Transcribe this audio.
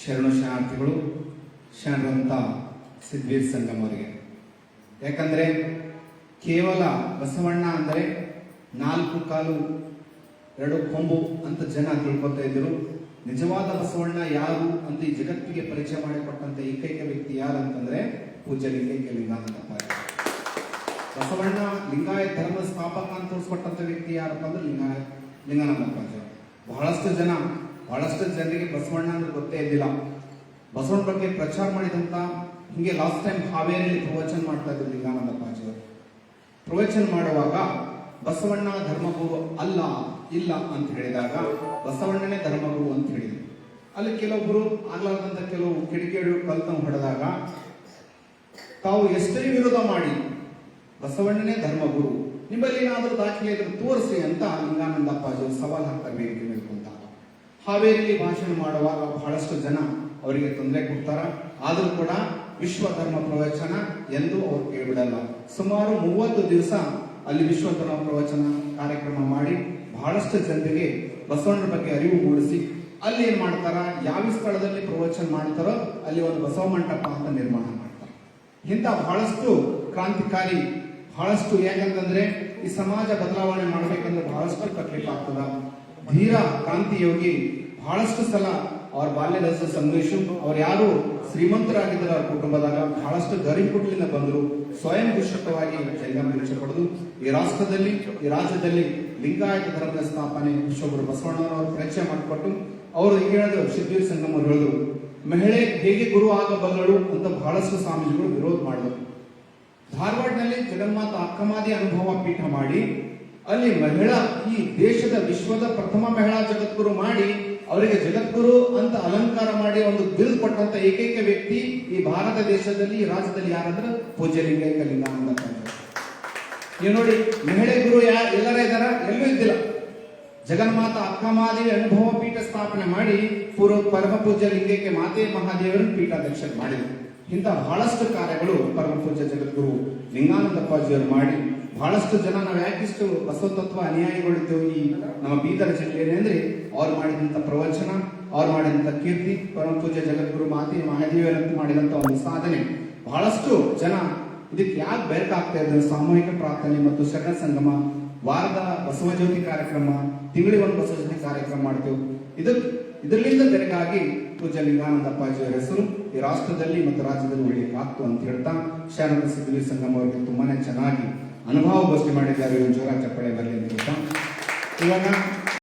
ಶರಣು ಶರಣಾರ್ಥಿಗಳು ಶರಣರಂತ ಸಿದ್ಧೀರ್ ಸಂಗಮ್ ಅವರಿಗೆ. ಯಾಕಂದರೆ ಕೇವಲ ಬಸವಣ್ಣ ಅಂದರೆ ನಾಲ್ಕು ಕಾಲು ಎರಡು ಕೊಂಬು ಅಂತ ಜನ ತಿಳ್ಕೊತಾ ಇದ್ದರು. ನಿಜವಾದ ಬಸವಣ್ಣ ಯಾರು ಅಂತ ಈ ಜಗತ್ತಿಗೆ ಪರಿಚಯ ಮಾಡಿಕೊಟ್ಟಂತ ಏಕೈಕ ವ್ಯಕ್ತಿ ಯಾರು ಅಂತಂದ್ರೆ ಪೂಜ್ಯ ಲಿಂಗೈಕ್ಯ ಲಿಂಗಾನಂದಪ್ಪ ಬಸವಣ್ಣ ಲಿಂಗಾಯತ್ ಧರ್ಮ ಸ್ಥಾಪಕ ಅಂತ ತೋರಿಸ್ಕೊಟ್ಟಂತ ವ್ಯಕ್ತಿ ಯಾರಪ್ಪ ಅಂದ್ರೆ ಲಿಂಗಾಯ ಲಿಂಗಾನಂದಪ್ಪಾಜಿ ಬಹಳಷ್ಟು ಜನ ಬಹಳಷ್ಟು ಜನರಿಗೆ ಬಸವಣ್ಣ ಅಂದ್ರೆ ಗೊತ್ತೇ ಇದ್ದಿಲ್ಲ. ಬಸವಣ್ಣ ಬಗ್ಗೆ ಪ್ರಚಾರ ಮಾಡಿದಂತ ಹಿಂಗೆ ಲಾಸ್ಟ್ ಟೈಮ್ ಹಾವೇರಿಯಲ್ಲಿ ಪ್ರವಚನ ಮಾಡ್ತಾ ಇದ್ರು ಅವರು. ಪ್ರವಚನ ಮಾಡುವಾಗ ಬಸವಣ್ಣ ಧರ್ಮಗುರು ಅಲ್ಲ, ಇಲ್ಲ ಅಂತ ಹೇಳಿದಾಗ ಬಸವಣ್ಣನೇ ಧರ್ಮಗುರು ಅಂತ ಹೇಳಿದ್ರು. ಅಲ್ಲಿ ಕೆಲವೊಬ್ರು ಆಗ್ಲಾರ್ದಂತ ಕೆಲವು ಕಿಡಿಕೇಡು ಕಲ್ತ ಹೊಡೆದಾಗ ತಾವು ಎಷ್ಟೇ ವಿರೋಧ ಮಾಡಿ ಬಸವಣ್ಣನೇ ಧರ್ಮಗುರು, ನಿಮ್ಮಲ್ಲಿ ಏನಾದರೂ ದಾಖಲೆ ಇದ್ರೆ ತೋರಿಸಿ ಅಂತ ಲಿಂಗಾನಂದ ಅಪ್ಪಾಜಿ ಸವಾಲ್ ಹಾಕ್ತಾರೆ ಕುಂತಾಗ ಹಾವೇರಿಯಲ್ಲಿ ಭಾಷಣ ಮಾಡುವಾಗ ಬಹಳಷ್ಟು ಜನ ಅವರಿಗೆ ತೊಂದರೆ ಕೊಡ್ತಾರ. ಆದರೂ ಕೂಡ ವಿಶ್ವ ಧರ್ಮ ಪ್ರವಚನ ಎಂದು ಅವರು ಕೇಳಿಬಿಡಲ್ಲ. ಸುಮಾರು ಮೂವತ್ತು ದಿವಸ ಅಲ್ಲಿ ವಿಶ್ವ ಧರ್ಮ ಪ್ರವಚನ ಕಾರ್ಯಕ್ರಮ ಮಾಡಿ ಬಹಳಷ್ಟು ಜನರಿಗೆ ಬಸವಣ್ಣನ ಬಗ್ಗೆ ಅರಿವು ಮೂಡಿಸಿ, ಅಲ್ಲಿ ಏನ್ ಮಾಡ್ತಾರ? ಯಾವ ಸ್ಥಳದಲ್ಲಿ ಪ್ರವಚನ ಮಾಡ್ತಾರೋ ಅಲ್ಲಿ ಒಂದು ಬಸವ ಮಂಟಪ ಅಂತ ನಿರ್ಮಾಣ ಮಾಡ್ತಾರೆ. ಇಂಥ ಬಹಳಷ್ಟು ಕ್ರಾಂತಿಕಾರಿ, ಬಹಳಷ್ಟು ಯಾಕಂತಂದ್ರೆ ಈ ಸಮಾಜ ಬದಲಾವಣೆ ಮಾಡ್ಬೇಕಂದ್ರೆ ಬಹಳಷ್ಟು ತಕ್ಲೀಫ್ ಆಗ್ತದ. ಧೀರ ಕ್ರಾಂತಿ ಯೋಗಿ ಬಹಳಷ್ಟು ಸಲ ಅವ್ರ ಬಾಲ್ಯದ ಸಂದೇಶ. ಅವ್ರು ಯಾರು ಶ್ರೀಮಂತರಾಗಿದ್ದರು ಅವ್ರ ಕುಟುಂಬದಾಗ ಬಹಳಷ್ಟು ಗರೀಬ್ ಕುಟ್ಲಿಂದ ಬಂದರು. ಸ್ವಯಂ ಕೃಷಕವಾಗಿ ಜಂಗಮ ಪಡೆದು ಈ ರಾಷ್ಟ್ರದಲ್ಲಿ, ಈ ರಾಜ್ಯದಲ್ಲಿ ಲಿಂಗಾಯತ ಧರ್ಮದ ಸ್ಥಾಪನೆ ವಿಶ್ವಗುರು ಬಸವಣ್ಣನವರು ಪರಿಚಯ ಮಾಡಿಕೊಟ್ಟು ಅವರು ಈಗ ಹೇಳಿದ್ರು ಸಿದ್ಧೀರ್ ಸಂಗಮ್ ಅವರು ಹೇಳಿದ್ರು. ಮಹಿಳೆ ಹೇಗೆ ಗುರು ಆಗಬಲ್ಲಳು ಅಂತ ಬಹಳಷ್ಟು ಸ್ವಾಮೀಜಿಗಳು ವಿರೋಧ ಮಾಡಿದರು. ಧಾರವಾಡನಲ್ಲಿ ಜಗನ್ಮಾತ ಅಕ್ಕಮಾದಿ ಅನುಭವ ಪೀಠ ಮಾಡಿ ಅಲ್ಲಿ ಮಹಿಳಾ ಈ ದೇಶದ ವಿಶ್ವದ ಪ್ರಥಮ ಮಹಿಳಾ ಜಗದ್ಗುರು ಮಾಡಿ ಅವರಿಗೆ ಜಗದ್ಗುರು ಅಂತ ಅಲಂಕಾರ ಮಾಡಿ ಒಂದು ಬಿಲ್ ಕೊಟ್ಟಂತ ಏಕೈಕ ವ್ಯಕ್ತಿ ಈ ಭಾರತ ದೇಶದಲ್ಲಿ, ಈ ರಾಜ್ಯದಲ್ಲಿ ಯಾರಂದ್ರೆ ಪೂಜ್ಯ ಲಿಂಗೈಕ ಅಂತ. ನೀವು ನೋಡಿ, ಮಹಿಳೆ ಗುರು ಯಾರು ಎಲ್ಲರ ಇದ್ದಾರ? ಎಲ್ಲೂ ಇದ್ದಿಲ್ಲ. ಜಗನ್ಮಾತ ಅಕ್ಕಮಾದೇವಿ ಅನುಭವ ಪೀಠ ಸ್ಥಾಪನೆ ಮಾಡಿ ಪೂರ್ವ ಪರಮ ಪೂಜ್ಯ ಲಿಂಗಕ್ಕೆ ಮಾತೆ ಮಹಾದೇವರನ್ನು ಪೀಠಾಧ್ಯಕ್ಷ ಮಾಡಿದರು. ಇಂತಹ ಬಹಳಷ್ಟು ಕಾರ್ಯಗಳು ಪರಮ ಪೂಜ್ಯ ಜಗದ್ಗುರು ಲಿಂಗಾನಂದಪ್ಪಾಜಿಯವರು ಮಾಡಿ ಬಹಳಷ್ಟು ಜನ ನಾವು ಯಾಕಿಷ್ಟು ಬಸವತತ್ವ ಅನುಯಾಯಿಗಳಿದ್ದೇವೆ ಈ ನಮ್ಮ ಬೀದರ ಜಿಲ್ಲೆಯಲ್ಲಿ ಅಂದ್ರೆ ಅವ್ರು ಮಾಡಿದಂತ ಪ್ರವಚನ, ಅವ್ರು ಮಾಡಿದಂತ ಕೀರ್ತಿ, ಪರಮ ಪೂಜ್ಯ ಜಗದ್ಗುರು ಮಾತೆ ಮಹಾದೇವರಂತ ಮಾಡಿದಂತ ಒಂದು ಸಾಧನೆ. ಬಹಳಷ್ಟು ಜನ ಇದಕ್ಕೆ ಯಾಕೆ ಬೆರಕಾಗ್ತಾ ಇದ್ದಾರೆ ಸಾಮೂಹಿಕ ಪ್ರಾರ್ಥನೆ ಮತ್ತು ಶರಣ ಸಂಗಮ, ವಾರದ ಬಸವ ಜ್ಯೋತಿ ಕಾರ್ಯಕ್ರಮ, ತಿಂಗಳಿಗೆ ಒಂದು ಬಸವ ಜ್ಯೋತಿ ಕಾರ್ಯಕ್ರಮ ಮಾಡ್ತೇವೆ. ಇದು ಇದರಿಂದ ಬೆರಕಾಗಿ ಪೂಜ್ಯ ಲಿಂಗಾನಂದ ಅಪ್ಪಾಜಿಯವರ ಹೆಸರು ಈ ರಾಷ್ಟ್ರದಲ್ಲಿ ಮತ್ತು ರಾಜ್ಯದಲ್ಲಿ ಒಳ್ಳೆಯ ಕಾತು ಅಂತ ಹೇಳ್ತಾ ಶರಣದ ಸಿದ್ಧಿ ಸಂಗಮ ಅವರಿಗೆ ತುಂಬಾನೇ ಚೆನ್ನಾಗಿ ಅನುಭವ ಗೋಷ್ಠಿ ಮಾಡಿದ್ದಾರೆ. ಒಂಚೂರ ಚಪ್ಪಳೆ ಬರಲಿ ಅಂತ ಇವಾಗ